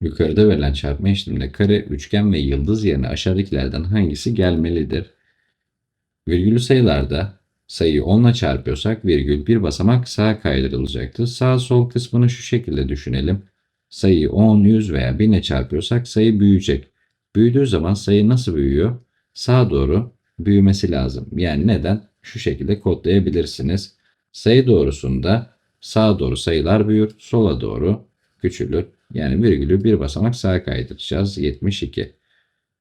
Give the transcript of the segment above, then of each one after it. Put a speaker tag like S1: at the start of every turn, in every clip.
S1: Yukarıda verilen çarpma işleminde kare, üçgen ve yıldız yerine aşağıdakilerden hangisi gelmelidir? Virgülü sayılarda sayıyı 10 ile çarpıyorsak virgül bir basamak sağa kaydırılacaktır. Sağ sol kısmını şu şekilde düşünelim. Sayıyı 10, 100 veya 1000 ile çarpıyorsak sayı büyüyecek. Büyüdüğü zaman sayı nasıl büyüyor? Sağa doğru büyümesi lazım. Yani neden? Şu şekilde kodlayabilirsiniz. Sayı doğrusunda sağa doğru sayılar büyür, sola doğru küçülür. Yani virgülü bir basamak sağa kaydıracağız. 72.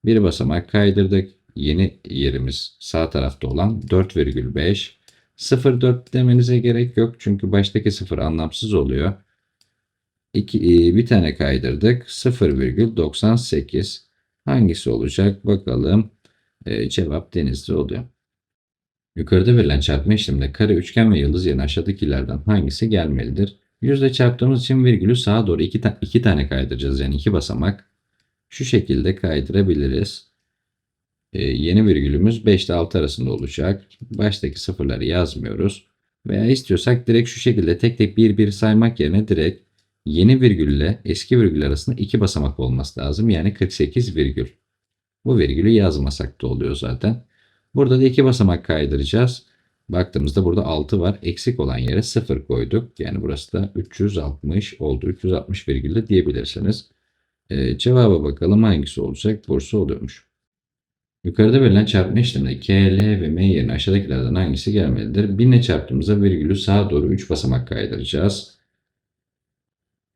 S1: Bir basamak kaydırdık. Yeni yerimiz sağ tarafta olan 4,5. 0,4 demenize gerek yok. Çünkü baştaki sıfır anlamsız oluyor. İki, e, bir tane kaydırdık. 0,98. Hangisi olacak? Bakalım. E, cevap denizli oluyor. Yukarıda verilen çarpma işleminde kare, üçgen ve yıldız yerine aşağıdakilerden hangisi gelmelidir? Yüzle çarptığımız için virgülü sağa doğru iki, ta- iki tane kaydıracağız. Yani iki basamak. Şu şekilde kaydırabiliriz. Ee, yeni virgülümüz 5 ile 6 arasında olacak. Baştaki sıfırları yazmıyoruz. Veya istiyorsak direkt şu şekilde tek tek bir bir saymak yerine direkt yeni virgülle eski virgül arasında iki basamak olması lazım. Yani 48 virgül. Bu virgülü yazmasak da oluyor zaten. Burada da iki basamak kaydıracağız. Baktığımızda burada 6 var. Eksik olan yere 0 koyduk. Yani burası da 360 oldu. 360 virgülle diyebilirsiniz. Ee, cevaba bakalım hangisi olacak? Bursa oluyormuş. Yukarıda verilen çarpma işleminde K, L ve M yerine aşağıdakilerden hangisi gelmelidir? 1000 ile çarptığımızda virgülü sağa doğru 3 basamak kaydıracağız.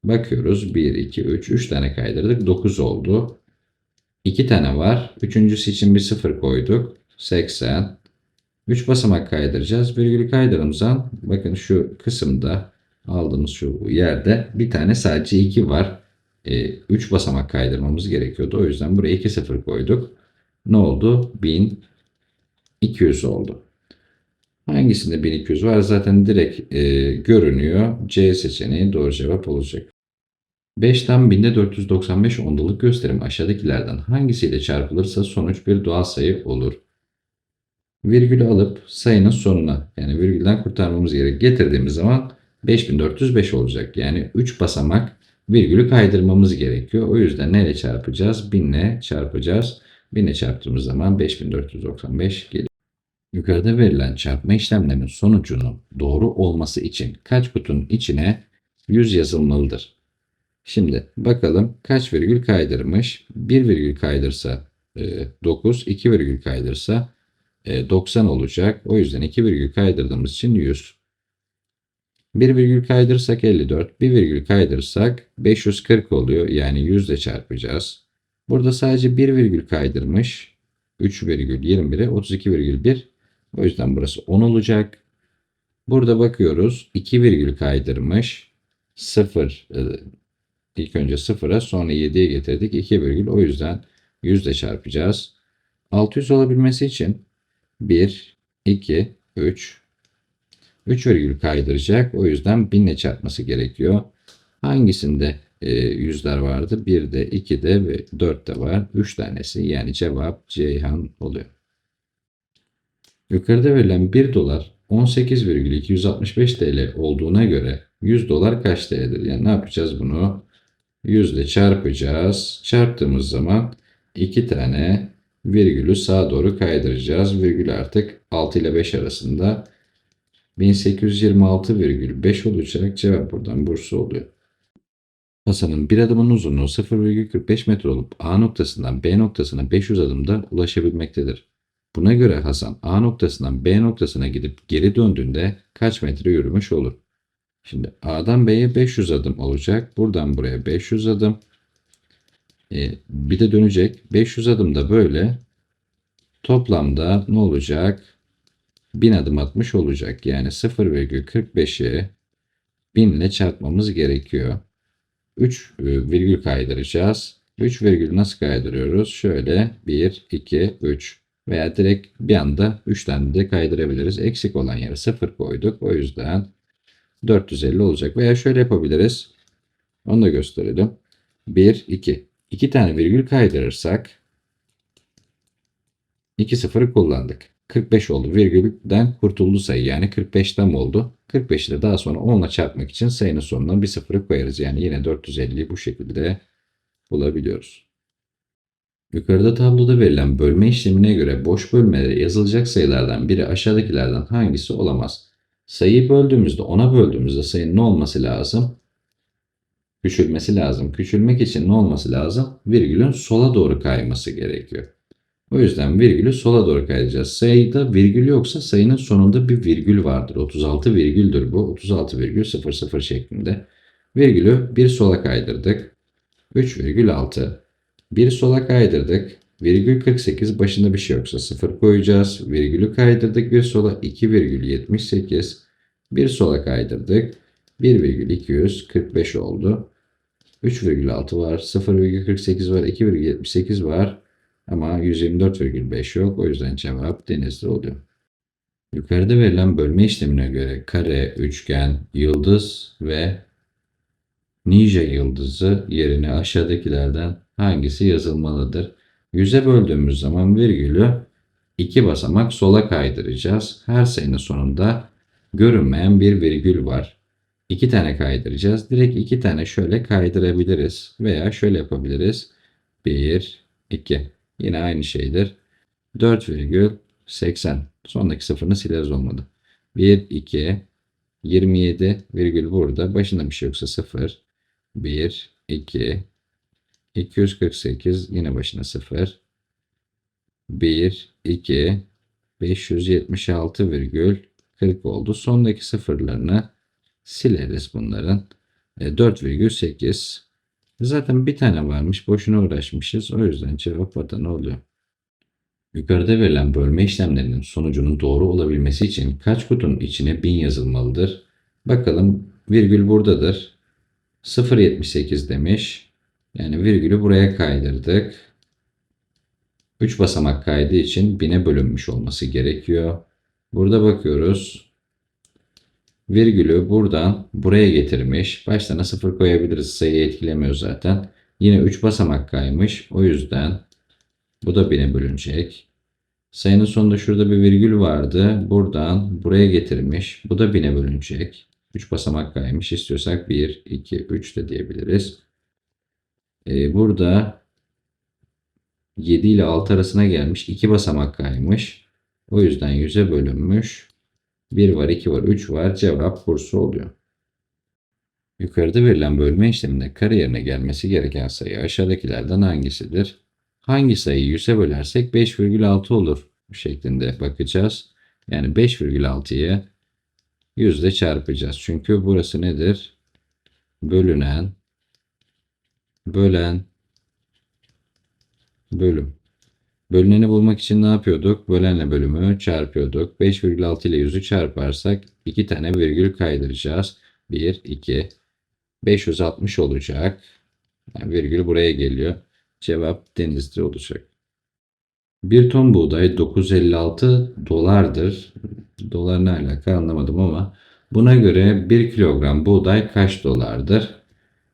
S1: Bakıyoruz. 1, 2, 3. 3 tane kaydırdık. 9 oldu. 2 tane var. Üçüncüsü için bir 0 koyduk. 80. 3 basamak kaydıracağız. Virgülü kaydırdığımızdan bakın şu kısımda aldığımız şu yerde bir tane sadece 2 var. 3 basamak kaydırmamız gerekiyordu. O yüzden buraya 2 0 koyduk. Ne oldu? 1200 oldu. Hangisinde 1200 var? Zaten direkt e, görünüyor. C seçeneği doğru cevap olacak. 5'ten 1000'de 495 ondalık gösterim aşağıdakilerden hangisiyle çarpılırsa sonuç bir doğal sayı olur? Virgülü alıp sayının sonuna yani virgülden kurtarmamız gerek getirdiğimiz zaman 5405 olacak. Yani 3 basamak virgülü kaydırmamız gerekiyor. O yüzden neyle çarpacağız? 1000 ile çarpacağız. 1000 ile çarptığımız zaman 5495 geliyor. Yukarıda verilen çarpma işlemlerinin sonucunun doğru olması için kaç kutunun içine 100 yazılmalıdır? Şimdi bakalım kaç virgül kaydırmış? 1 virgül kaydırsa e, 9, 2 virgül kaydırsa e, 90 olacak. O yüzden 2 virgül kaydırdığımız için 100. 1 virgül kaydırırsak 54, 1 virgül kaydırırsak 540 oluyor. Yani 100 ile çarpacağız. Burada sadece 1 virgül kaydırmış. 3,21'e 32,1. O yüzden burası 10 olacak. Burada bakıyoruz. 2 virgül kaydırmış. 0 e, ilk önce 0'a sonra 7'ye getirdik. 2 virgül o yüzden 100 ile çarpacağız. 600 olabilmesi için 1, 2, 3 3 virgül kaydıracak. O yüzden 1000 ile çarpması gerekiyor. Hangisinde e, yüzler vardı? 1'de, 2'de ve 4'te var. 3 tanesi yani cevap Ceyhan oluyor. Yukarıda verilen 1 dolar 18,265 TL olduğuna göre 100 dolar kaç TL'dir? Yani ne yapacağız bunu? 100 ile çarpacağız. Çarptığımız zaman 2 tane virgülü sağa doğru kaydıracağız. Virgül artık 6 ile 5 arasında 1826,5 olacak. Cevap buradan Bursa oluyor. Hasan'ın bir adımın uzunluğu 0,45 metre olup A noktasından B noktasına 500 adımda ulaşabilmektedir. Buna göre Hasan A noktasından B noktasına gidip geri döndüğünde kaç metre yürümüş olur? Şimdi A'dan B'ye 500 adım olacak. Buradan buraya 500 adım. E, bir de dönecek. 500 adım da böyle. Toplamda ne olacak? 1000 adım atmış olacak. Yani 0,45'i 1000 ile çarpmamız gerekiyor. 3 virgül kaydıracağız. 3 virgül nasıl kaydırıyoruz? Şöyle 1, 2, 3 veya direkt bir anda 3 tane de kaydırabiliriz. Eksik olan yere 0 koyduk. O yüzden 450 olacak. Veya şöyle yapabiliriz. Onu da gösterelim. 1, 2. 2 tane virgül kaydırırsak 2 sıfırı kullandık. 45 oldu. Virgülden kurtuldu sayı. Yani 45'ten oldu. 45'i de daha sonra 10 ile çarpmak için sayının sonuna bir sıfırı koyarız. Yani yine 450'yi bu şekilde bulabiliyoruz. Yukarıda tabloda verilen bölme işlemine göre boş bölmelere yazılacak sayılardan biri aşağıdakilerden hangisi olamaz? Sayıyı böldüğümüzde 10'a böldüğümüzde sayının ne olması lazım? Küçülmesi lazım. Küçülmek için ne olması lazım? Virgülün sola doğru kayması gerekiyor. O yüzden virgülü sola doğru kaydıracağız. Sayıda virgül yoksa sayının sonunda bir virgül vardır. 36 virgüldür bu. 36 virgül 00 şeklinde. Virgülü bir sola kaydırdık. 3,6. Bir sola kaydırdık. Virgül 48 başında bir şey yoksa 0 koyacağız. Virgülü kaydırdık bir sola 2,78. Bir sola kaydırdık. 1,245 oldu. 3,6 var. 0,48 var. 2,78 var. Ama 124,5 yok. O yüzden cevap denizli oluyor. Yukarıda verilen bölme işlemine göre kare, üçgen, yıldız ve ninja yıldızı yerine aşağıdakilerden hangisi yazılmalıdır? Yüze böldüğümüz zaman virgülü iki basamak sola kaydıracağız. Her sayının sonunda görünmeyen bir virgül var. İki tane kaydıracağız. Direkt iki tane şöyle kaydırabiliriz. Veya şöyle yapabiliriz. 1, 2. Yine aynı şeydir. 4,80. Sondaki sıfırını sileriz olmadı. 1, 2, 27 virgül burada. Başında bir şey yoksa 0. 1, 2, 248 yine başına 0. 1, 2, 576 virgül 40 oldu. Sondaki sıfırlarını sileriz bunların. E, 4,8. Zaten bir tane varmış. Boşuna uğraşmışız. O yüzden cevap Adana oluyor. Yukarıda verilen bölme işlemlerinin sonucunun doğru olabilmesi için kaç kutunun içine 1000 yazılmalıdır? Bakalım virgül buradadır. 0.78 demiş. Yani virgülü buraya kaydırdık. 3 basamak kaydı için 1000'e bölünmüş olması gerekiyor. Burada bakıyoruz. Virgülü buradan buraya getirmiş. Başlarına 0 koyabiliriz. Sayıyı etkilemiyor zaten. Yine 3 basamak kaymış. O yüzden bu da 1000'e bölünecek. Sayının sonunda şurada bir virgül vardı. Buradan buraya getirmiş. Bu da 1000'e bölünecek. 3 basamak kaymış. İstiyorsak 1, 2, 3 de diyebiliriz. Ee, burada 7 ile 6 arasına gelmiş. 2 basamak kaymış. O yüzden 100'e bölünmüş. 1 var, 2 var, 3 var. Cevap Bursa oluyor. Yukarıda verilen bölme işleminde kare yerine gelmesi gereken sayı aşağıdakilerden hangisidir? Hangi sayıyı 100'e bölersek 5,6 olur şeklinde bakacağız. Yani 5,6'yı 100 ile çarpacağız. Çünkü burası nedir? Bölünen, bölen, bölüm. Bölüneni bulmak için ne yapıyorduk? Bölenle bölümü çarpıyorduk. 5,6 ile 100'ü çarparsak 2 tane virgül kaydıracağız. 1, 2, 560 olacak. Yani virgül buraya geliyor. Cevap denizli olacak. Bir ton buğday 956 dolardır. Dolar ne alaka anlamadım ama buna göre 1 kilogram buğday kaç dolardır?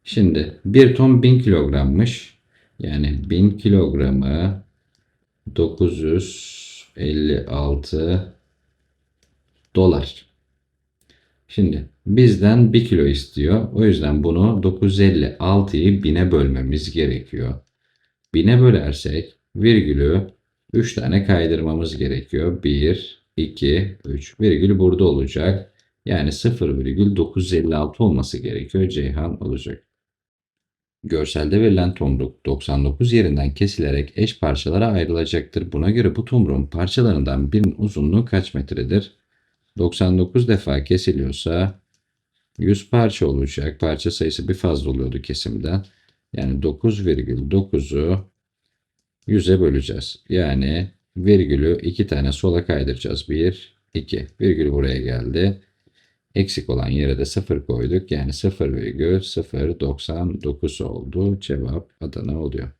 S1: Şimdi 1 ton 1000 kilogrammış. Yani 1000 kilogramı 956 dolar. Şimdi bizden 1 kilo istiyor. O yüzden bunu 956'yı 1000'e bölmemiz gerekiyor. 1000'e bölersek virgülü 3 tane kaydırmamız gerekiyor. 1, 2, 3. Virgül burada olacak. Yani 0,956 olması gerekiyor. Ceyhan olacak. Görselde verilen tomruk 99 yerinden kesilerek eş parçalara ayrılacaktır. Buna göre bu tomruğun parçalarından birinin uzunluğu kaç metredir? 99 defa kesiliyorsa 100 parça olacak. Parça sayısı bir fazla oluyordu kesimden. Yani 9,9'u 100'e böleceğiz. Yani virgülü iki tane sola kaydıracağız. 1, 2. Virgül buraya geldi. Eksik olan yere de 0 koyduk. Yani 0,099 oldu. Cevap Adana oluyor.